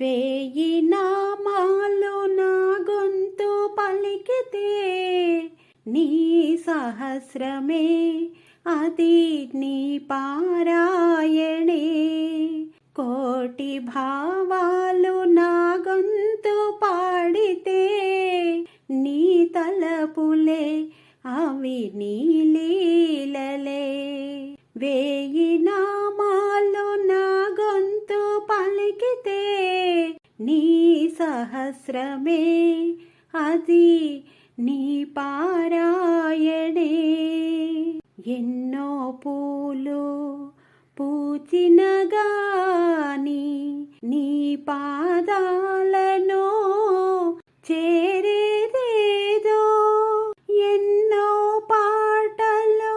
వేయి నామాలు నా గొంతు పలికితే నీ సహస్రమే అది నీ పారాయణే. కోటి భావాలు నా గొంతు పాడితే నీ తలపులే అవి నీ లీలలే. వేయి నామాలు నా గొంతు పలికితే నీ సహస్రమే అది నీ పారాయణే. ఎన్నో పూలు పూచినగాని నీ పాదాలను చేరేదేదో. ఎన్నో పాటలు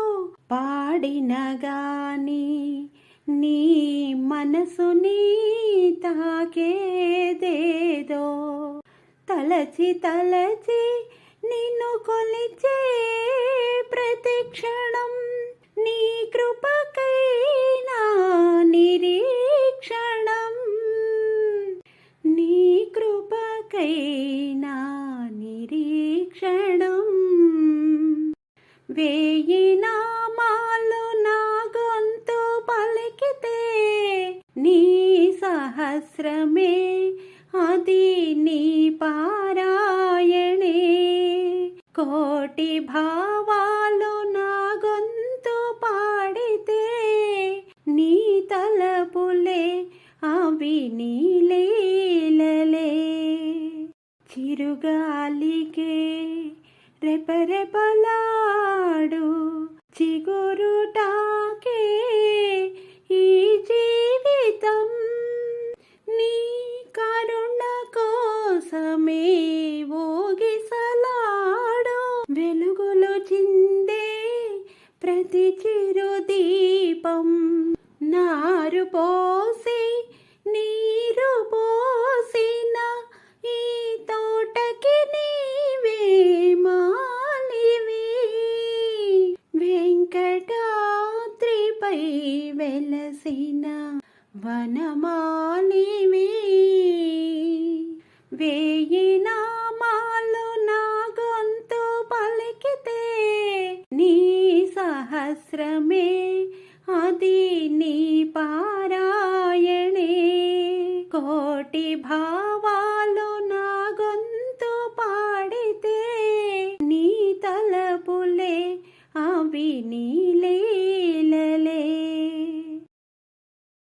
పాడినగాని నీ మనసుని తాకేదేదో తలచి తలచి నిన్ను కొలిచే ప్రతి క్షణం నీ కృపకైనా నిరీక్షణం. నీ కృపకైనా నిరీక్షణం. వేయినా సహస్రమే అది నీ పారాయణే. కోటి భావాలు నా గొంతు పాడితే నీ తలపులే అవి నీలేలలే చిరుగాలికే రెపరెపలాడు చిగురు ప్రతి చిరు దీపం నారు పోసి నీరు పోసిన ఈ తోటకి నీవే మాలివి. వెంకటాద్రిపై వెలసిన వనమాలివి. వేయి నామాలు నా గొంతు పలికితే శాస్త్రమే అది నీ పారాయణే. కోటి భావాలు నా గొంతు పాడితే నీ తలపులే అవి నీ